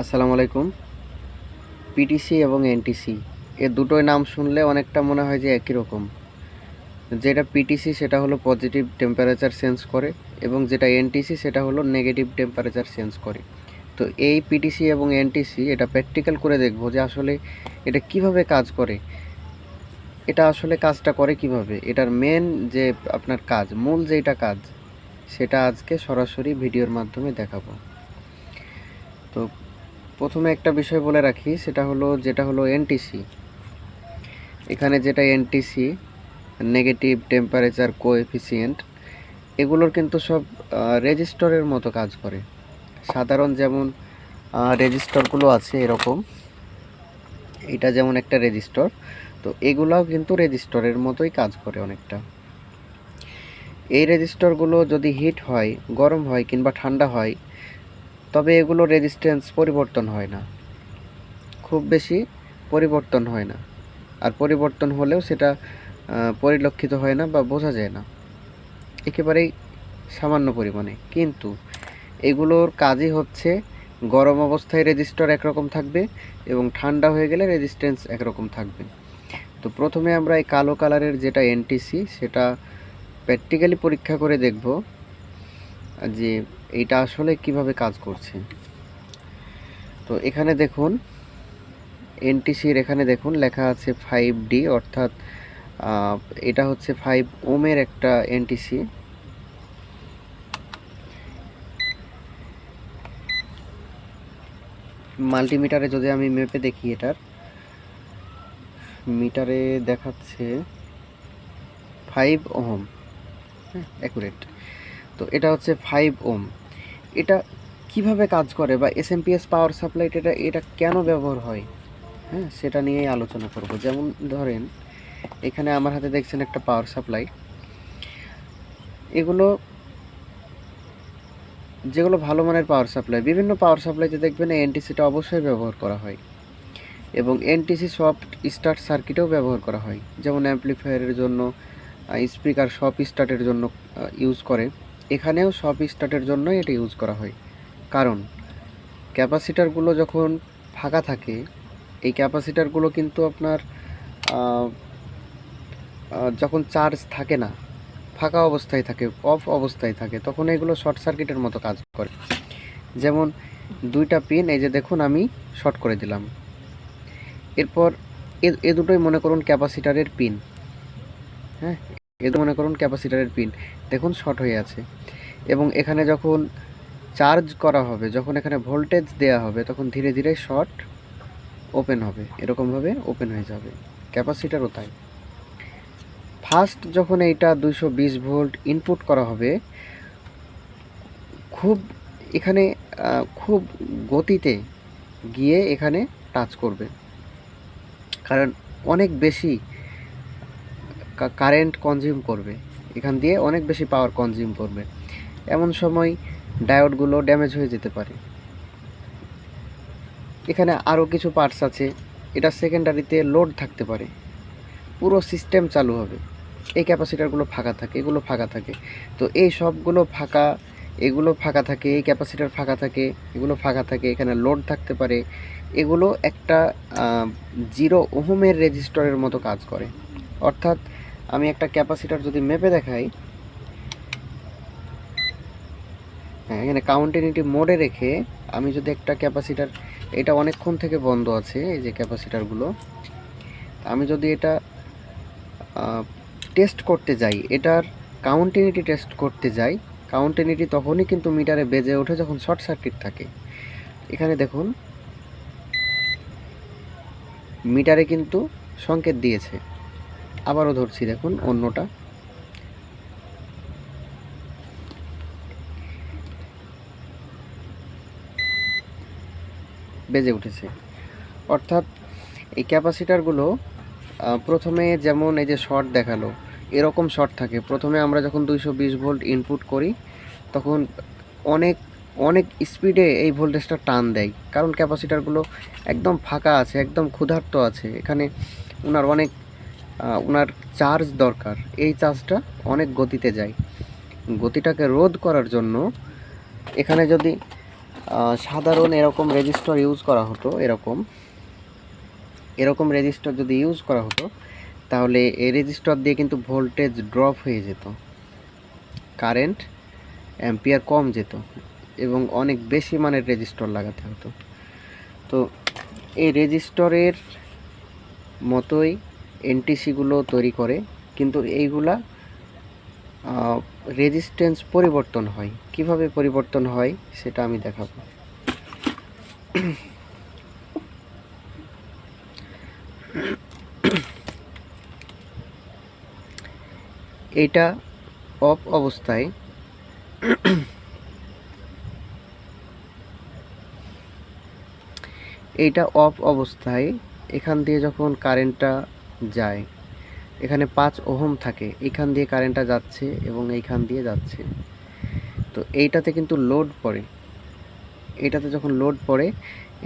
আসসালামু আলাইকুম। পিটিসি এবং এনটিসি এ দুটোই নাম শুনলে অনেকটা মনে হয় যে একই রকম। যেটা পিটিসি সেটা হলো পজিটিভ টেম্পারেচার সেন্স করে এবং যেটা এনটিসি সেটা হলো নেগেটিভ টেম্পারেচার সেন্স করে। তো এই পিটিসি এবং এনটিসি এটা প্র্যাকটিক্যাল করে দেখব যে আসলে এটা কীভাবে কাজ করে। এটা আসলে কাজটা করে কীভাবে? এটার মেন যে আপনার কাজ, মূল যেটা কাজ, সেটা আজকে সরাসরি ভিডিওর মাধ্যমে দেখাবো। তো প্রথমে একটা বিষয় বলে রাখি, সেটা হলো, যেটা হলো এনটিসি এখানে যেটা এনটিসি নেগেটিভ টেম্পারেচার কোএফিসিয়েন্ট এগুলোর কিন্তু সব রেজিস্টরের মতো কাজ করে। সাধারণ যেমন রেজিস্টরগুলো আছে এরকম, এটা যেমন একটা রেজিস্টর, তো এগুলাও কিন্তু রেজিস্টরের মতোই কাজ করে অনেকটা। এই রেজিস্টরগুলো যদি হিট হয়, গরম হয় কিংবা ঠান্ডা হয় তবে এগুলো রেজিস্ট্যান্স পরিবর্তন হয় না। খুব বেশি পরিবর্তন হয় না। আর পরিবর্তন হলেও সেটা পরিলক্ষিত হয় না বা বোঝা যায় না। একেবারেই সামান্য পরিমাণে। কিন্তু এগুলোর কাজই হচ্ছে গরম অবস্থায় রেজিস্টার একরকম থাকবে এবং ঠান্ডা হয়ে গেলে রেজিস্ট্যান্স একরকম থাকবে। তো প্রথমে আমরা এই কালো কালারের যেটা এনটিসি সেটা প্র্যাকটিক্যালি পরীক্ষা করে দেখব। যে এইটা আসলে কীভাবে কাজ করছে? তো এখানে দেখুন এনটিসির এখানে দেখুন লেখা আছে ফাইভ ডি অর্থাৎ এটা হচ্ছে ফাইভ ওমের একটা এনটিসি মাল্টিমিটারে যদি আমি মেপে দেখি এটার, মিটারে দেখাচ্ছে ফাইভ ওহম অ্যাকুরেট তো এটা হচ্ছে ফাইভ ওম এটা কীভাবে কাজ করে বা এসএমপিএস পাওয়ার সাপ্লাই এটা এটা কেন ব্যবহার হয়? হ্যাঁ সেটা নিয়েই আলোচনা করব। যেমন ধরেন, এখানে আমার হাতে দেখছেন একটা পাওয়ার সাপ্লাই এগুলো, যেগুলো ভালো মানের পাওয়ার সাপ্লাই বিভিন্ন পাওয়ার সাপ্লাইতে দেখবেন এনটিসিটা অবশ্যই ব্যবহার করা হয়। এবং এনটিসি সফট স্টার্ট সার্কিটেও ব্যবহার করা হয়। যেমন অ্যাম্পলিফায়ারের জন্য স্পিকার সব স্টার্টের জন্য ইউজ করে। এখানেও সব স্টার্টের জন্যই এটা ইউজ করা হয়। কারণ, ক্যাপাসিটারগুলো যখন ফাঁকা থাকে, এই ক্যাপাসিটারগুলো কিন্তু আপনার যখন চার্জ থাকে না, ফাঁকা অবস্থায় থাকে, অফ অবস্থায় থাকে, তখন এগুলো শর্ট সার্কিটের মতো কাজ করে। যেমন, দুইটা পিন, এই যে দেখুন আমি শর্ট করে দিলাম। এরপর এ দুটোই মনে করুন ক্যাপাসিটারের পিন। হ্যাঁ? এ দুটো মনে করুন ক্যাপাসিটারের পিন। দেখুন শর্ট হয়ে আছে। এবং এখানে যখন চার্জ করা হবে, যখন এখানে ভোল্টেজ দেওয়া হবে, তখন ধীরে ধীরে শর্ট ওপেন হবে। এরকমভাবে ওপেন হয়ে যাবে। ক্যাপাসিটারও তাই। ফার্স্ট যখন এইটা দুইশো বিশ ভোল্ট ইনপুট করা হবে, খুব এখানে খুব গতিতে গিয়ে এখানে টাচ করবে। কারণ অনেক বেশি কারেন্ট কনজিউম করবে। এখান দিয়ে অনেক বেশি পাওয়ার কনজিউম করবে। এমন সময় ডায়োডগুলো ড্যামেজ হয়ে যেতে পারে। এখানে আরও কিছু পার্টস আছে। এটা সেকেন্ডারিতে লোড থাকতে পারে। পুরো সিস্টেম চালু হবে। এই ক্যাপাসিটারগুলো ফাঁকা থাকে, এগুলো ফাঁকা থাকে। তো এই সবগুলো ফাঁকা, এগুলো ফাঁকা থাকে, এই ক্যাপাসিটার ফাঁকা থাকে, এগুলো ফাঁকা থাকে, এখানে লোড থাকতে পারে। এগুলো একটা জিরো ওহোমের রেজিস্টরের মতো কাজ করে। অর্থাৎ আমি একটা ক্যাপাসিটার যদি মেপে দেখাই হ্যাঁ এখানে কাউন্টিনিটি মোডে রেখে আমি যদি একটা ক্যাপাসিটার, এটা অনেকক্ষণ থেকে বন্ধ আছে, এই যে ক্যাপাসিটারগুলো, আমি যদি এটা টেস্ট করতে যাই, এটার কাউন্টিনিটি টেস্ট করতে যাই কাউন্টিনিটি তখনই কিন্তু মিটারে বেজে ওঠে যখন শর্ট সার্কিট থাকে। এখানে দেখুন, মিটারে কিন্তু সংকেত দিয়েছে। আবারও ধরছি দেখুন, অন্যটা। বেজে উঠেছে। অর্থাৎ এই ক্যাপাসিটারগুলো প্রথমে যেমন এই যে শর্ট দেখাল, এরকম শর্ট থাকে। প্রথমে আমরা যখন দুইশো বিশ ভোল্ট ইনপুট করি, তখন অনেক অনেক স্পিডে এই ভোল্টেজটা টান দেয়। কারণ ক্যাপাসিটারগুলো একদম ফাঁকা আছে, একদম ক্ষুধার্ত আছে। এখানে ওনার অনেক ওনার চার্জ দরকার। এই চার্জটা অনেক গতিতে যায়। গতিটাকে রোধ করার জন্য এখানে যদি সাধারণ এরকম রেজিস্টার ইউজ করা হতো, এরকম এরকম রেজিস্টার যদি ইউজ করা হতো, তাহলে এই রেজিস্টার দিয়ে কিন্তু ভোল্টেজ ড্রপ হয়ে যেত। কারেন্ট অ্যাম্পিয়ার কম যেত এবং অনেক বেশি মানের রেজিস্টর লাগাতে হতো। তো এই রেজিস্টরের মতোই এনটিসিগুলো তৈরি করে, কিন্তু এইগুলা রেজিস্ট্যান্স পরিবর্তন হয়। কীভাবে পরিবর্তন হয় সেটা আমি দেখাবো। এটা অফ অবস্থায় এইটা অফ অবস্থায় এখান দিয়ে যখন কারেন্টটা যায়। এখানে পাঁচ ওহম থাকে। এখান দিয়ে কারেন্টটা যাচ্ছে এবং এইখান দিয়ে যাচ্ছে। তো এইটাতে কিন্তু লোড পড়ে। এটাতে যখন লোড পড়ে,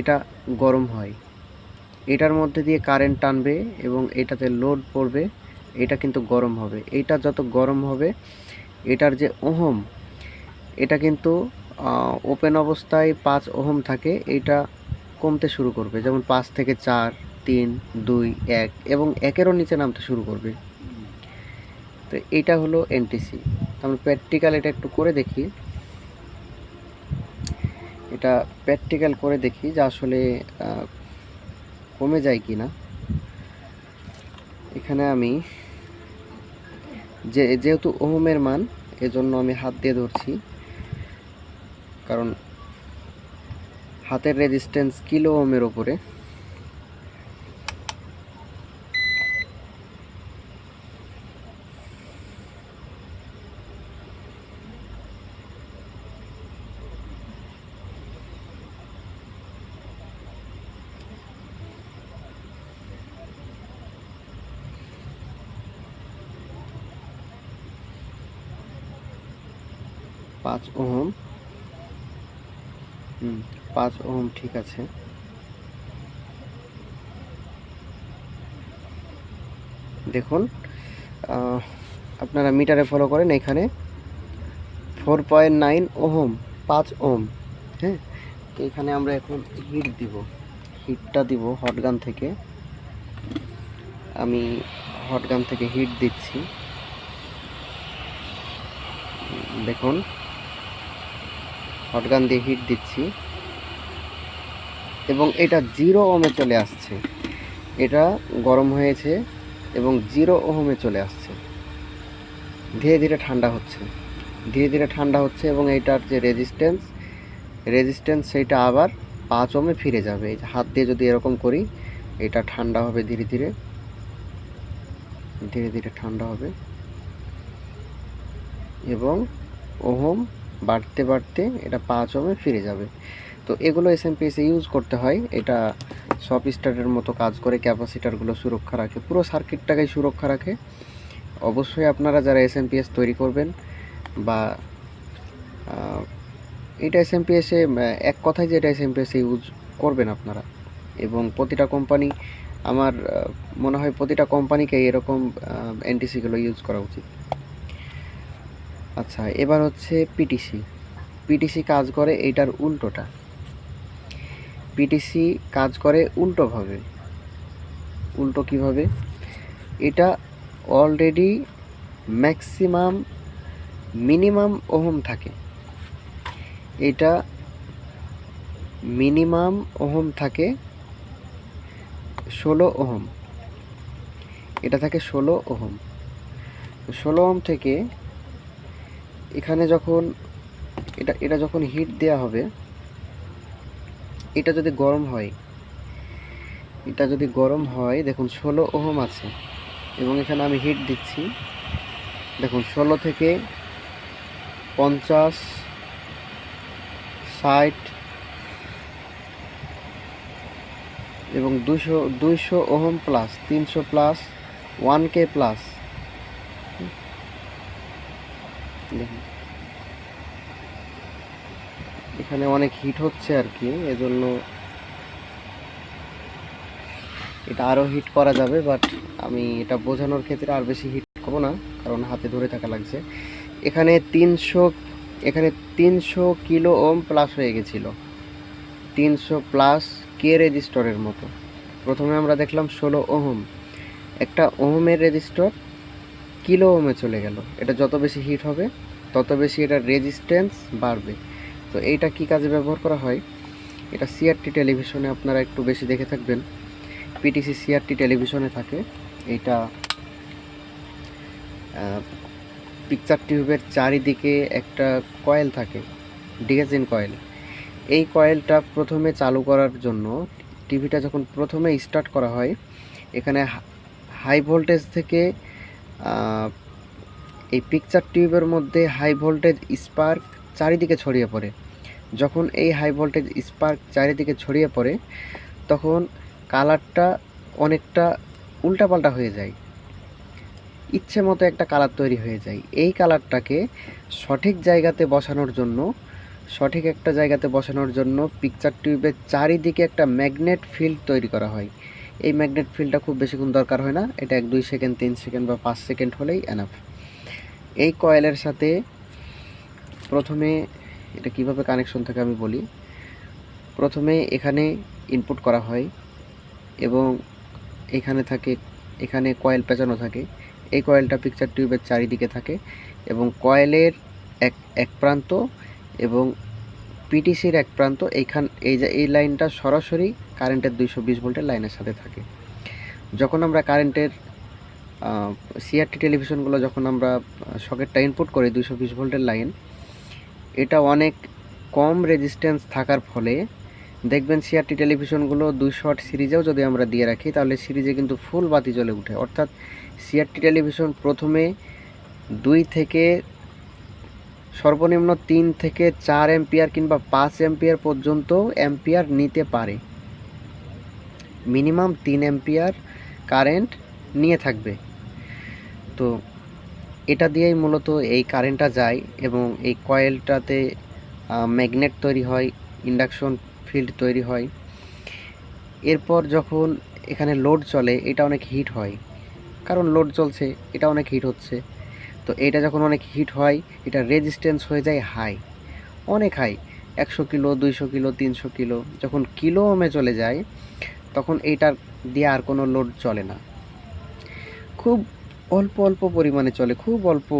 এটা গরম হয়। এটার মধ্যে দিয়ে কারেন্ট টানবে এবং এটাতে লোড পড়বে, এটা কিন্তু গরম হবে। এটা যত গরম হবে, এটার যে ওহম, এটা কিন্তু ওপেন অবস্থায় পাঁচ ওহম থাকে। এটা কমতে শুরু করবে। যেমন পাঁচ থেকে চার তিন, দুই, এক এবং একেরও নিচে নামতে শুরু করবে। তো এটা হলো এনটিসি আমরা প্র্যাকটিক্যাল এটা একটু করে দেখি। এটা প্র্যাকটিক্যাল করে দেখি যে আসলে কমে যায় কি না এখানে আমি যে, যেহেতু ওহমের মান, এজন্য আমি হাত দিয়ে ধরছি। কারণ হাতের রেজিস্ট্যান্স কিলো ওহমের ওপরে। পাঁচ ওহম। হুম, পাঁচ ওহম ঠিক আছে। দেখুন আপনারা মিটারে ফলো করেন এখানে। ফোর পয়েন্ট নাইন ওহম, পাঁচ ওহম হ্যাঁ? তো এখানে আমরা এখন হিট দিব। হিটটা দিব হটগান থেকে। আমি হটগান থেকে হিট দিচ্ছি। দেখুন হটগান দিয়ে হিট দিচ্ছি। এবং এটা জিরো ওমে চলে আসছে। এটা গরম হয়েছে এবং জিরো ওহমে চলে আসছে। ধীরে ধীরে ঠান্ডা হচ্ছে। ধীরে ধীরে ঠান্ডা হচ্ছে এবং এইটার যে রেজিস্ট্যান্স রেজিস্ট্যান্স সেইটা আবার পাঁচ ওমে ফিরে যাবে। এই হাত দিয়ে যদি এরকম করি, এটা ঠান্ডা হবে ধীরে ধীরে। ধীরে ধীরে ঠান্ডা হবে। এবং ওহম বাড়তে বাড়তে এটা পাঁচ ওহমে ফিরে যাবে। তো এগুলো এসএমপিএসে ইউজ করতে হয়। এটা সব স্টারের মতো কাজ করে ক্যাপাসিটারগুলো সুরক্ষা রাখে। পুরো সার্কিটটাকেই সুরক্ষা রাখে। অবশ্যই আপনারা যারা এসএমপিএস তৈরি করবেন বা এটা এসএমপিএসে এক কথায় যে এটা এসএমপিএসে ইউজ করবেন আপনারা। এবং প্রতিটা কোম্পানি আমার মনে হয় প্রতিটা কোম্পানিকে এরকম এনটিসিগুলো ইউজ করা উচিত। আচ্ছা এবার হচ্ছে পিটিসি পিটিসি কাজ করে এইটার উল্টোটা। পিটিসি কাজ করে উল্টোভাবে। উল্টো কীভাবে? এটা অলরেডি ম্যাক্সিমাম মিনিমাম ওহম থাকে। এটা মিনিমাম ওহম থাকে ষোলো ওহম। এটা থাকে ষোলো ওহম। ষোলো ওহম থেকে এখানে যখন এটা এটা যখন হিট দেওয়া হবে, এটা যদি গরম হয়, এটা যদি গরম হয়, দেখুন ষোলো ওহম আছে এবং এখানে আমি হিট দিচ্ছি। দেখুন ষোলো থেকে পঞ্চাশ, ষাট এবং দুশো, দুইশো ওহম প্লাস তিনশো প্লাস ওয়ান কে প্লাস দেখুন। এখানে অনেক হিট হচ্ছে আর কি এজন্য এটা আরও হিট করা যাবে বাট আমি এটা বোঝানোর ক্ষেত্রে আর বেশি হিট করব না, কারণ হাতে ধরে থাকা লাগছে। এখানে তিনশো এখানে তিনশো কিলো ওম প্লাস হয়ে গেছিল। তিনশো প্লাস কে রেজিস্টরের মতো। প্রথমে আমরা দেখলাম ষোলো ওহম। একটা ওহমের রেজিস্টর কিলো ওহমে চলে গেল। এটা যত বেশি হিট হবে, তত বেশি এটার রেজিস্ট্যান্স বাড়বে। তো এইটা কি কাজে ব্যবহার করা হয়? এটা সিআরটি টেলিভিশনে আপনারা একটু বেশি দেখে থাকবেন। পিটিসি সিআরটি টেলিভিশনে থাকে। এইটা পিকচার টিউবের চারিদিকে একটা কয়েল থাকে ডিগেজিন কয়েল এই কয়েলটা প্রথমে চালু করার জন্য টিভিটা যখন প্রথমে স্টার্ট করা হয়, এখানে হাই ভোল্টেজ থেকে এই পিকচার টিউবের মধ্যে হাই ভোল্টেজ স্পার্ক চারিদিকে ছড়িয়ে পড়ে। যখন এই হাই ভোল্টেজ স্পার্ক চারিদিকে ছড়িয়ে পড়ে, তখন কালারটা অনেকটা উল্টাপাল্টা হয়ে যায়। ইচ্ছে মতো একটা কালার তৈরি হয়ে যায়। এই কালারটাকে সঠিক জায়গাতে বসানোর জন্য, সঠিক একটা জায়গাতে বসানোর জন্য পিকচার টিউবের চারিদিকে একটা ম্যাগনেট ফিল্ড তৈরি করা হয়। এই ম্যাগনেট ফিল্ডটা খুব বেশিক্ষণ দরকার হয় না, এটা এক, দুই সেকেন্ড, তিন সেকেন্ড বা পাঁচ সেকেন্ড হলেই এনাফ এই কয়েলের সাথে প্রথমে এটা কীভাবে কানেকশন থাকে আমি বলি। প্রথমে এখানে ইনপুট করা হয় এবং এখানে থাকে, এখানে কয়েল পেঁচানো থাকে। এই কয়েলটা পিকচার টিউবের চারিদিকে থাকে এবং কয়েলের এক এক প্রান্ত এবং পিটিসির এক প্রান্ত এইখান, এই যে, এই লাইনটা সরাসরি কারেন্টের দুইশো বিশ ভোল্টের লাইনের সাথে থাকে। যখন আমরা কারেন্টের সিআরটি টেলিভিশনগুলো যখন আমরা সকেটটা ইনপুট করি দুইশো বিশ ভোল্টের লাইন এটা অনেক কম রেজিস্ট্যান্স থাকার ফলে, দেখবেন সিআরটি টেলিভিশনগুলো দুই শট সিরিজেও যদি আমরা দিয়ে রাখি, তাহলে সিরিজে কিন্তু ফুল বাতি জ্বলে উঠে। অর্থাৎ সিআরটি টেলিভিশন প্রথমে দুই থেকে সর্বনিম্ন তিন থেকে চার এম্পিয়ার কিংবা পাঁচ এম্পিয়ার পর্যন্ত এম্পিয়ার নিতে পারে। মিনিমাম তিন এম্পিয়ার কারেন্ট নিয়ে থাকবে। তো এটা দিয়েই মূলত এই কারেন্টটা যায় এবং এই কয়েলটাতে ম্যাগনেট তৈরি হয় ইন্ডাকশন ফিল্ড তৈরি হয়। এরপর যখন এখানে লোড চলে, এটা অনেক হিট হয়। কারণ লোড চলছে, এটা অনেক হিট হচ্ছে। তো এটা যখন অনেক হিট হয়, এটা রেজিস্ট্যান্স হয়ে যায় হাই অনেক হাই একশো কিলো, দুইশো কিলো, তিনশো কিলো। যখন কিলো ওমে চলে যায়, তখন এইটার দিয়ে আর কোনো লোড চলে না। খুব অল্প অল্প পরিমাণে চলে, খুব অল্প।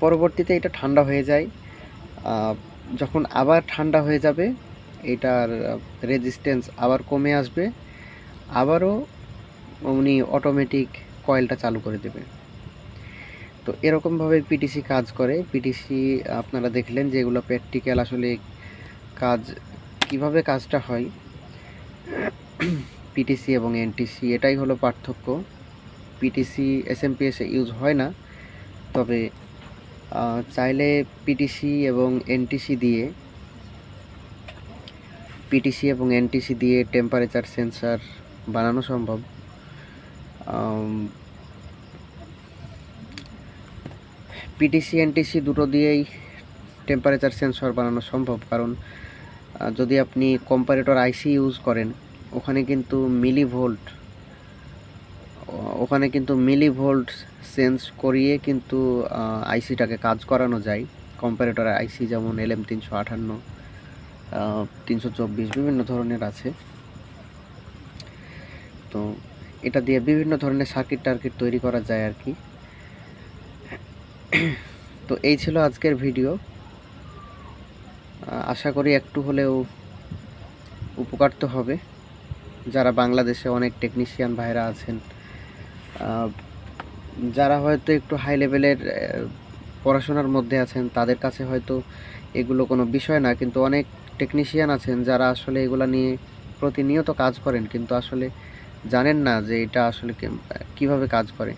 পরবর্তীতে এটা ঠান্ডা হয়ে যায়। যখন আবার ঠান্ডা হয়ে যাবে, এটার রেজিস্ট্যান্স আবার কমে আসবে। আবারও উনি অটোমেটিক কয়েলটা চালু করে দেবে। তো এরকমভাবে পিটিসি কাজ করে। পিটিসি আপনারা দেখলেন যে এগুলো প্র্যাকটিক্যাল আসলে কাজ, কীভাবে কাজটা হয়। পিটিসি এবং এনটিসি এটাই হলো পার্থক্য। পিটিসি এসএমপিএসে ইউজ হয় না। তবে চাইলে পিটিসি এবং এনটিসি দিয়ে পিটিসি এবং এনটিসি দিয়ে টেম্পারেচার সেন্সার বানানো সম্ভব। পিটিসি এনটিসি দুটো দিয়েই টেম্পারেচার সেন্সর বানানো সম্ভব। কারণ যদি আপনি কম্পারেটর আইসি ইউজ করেন, ওখানে কিন্তু মিলি ভোল্ট ওখানে কিন্তু মিলি ভোল্ট সেন্স করিয়ে কিন্তু আইসিটাকে কাজ করানো যায়। কম্পারেটর আইসি যেমন এল এম তিনশো আটান্ন তিনশো চব্বিশ, বিভিন্ন ধরনের আছে। তো এটা দিয়ে বিভিন্ন ধরনের সার্কিট টার্কিট তৈরি করা যায় আর কি। তো এই ছিল আজকের ভিডিও। আশা করি একটু হলেও উপকার তো হবে। যারা বাংলাদেশে অনেক টেকনিশিয়ান ভাইরা আছেন যারা হয়তো একটু হাই লেভেলের পড়াশোনার মধ্যে আছেন, তাদের কাছে হয়তো এগুলো কোনো বিষয় না, কিন্তু অনেক টেকনিশিয়ান আছেন যারা আসলে এগুলো নিয়ে প্রতিনিয়ত কাজ করেন, কিন্তু আসলে জানেন না যে এটা আসলে কীভাবে কাজ করে।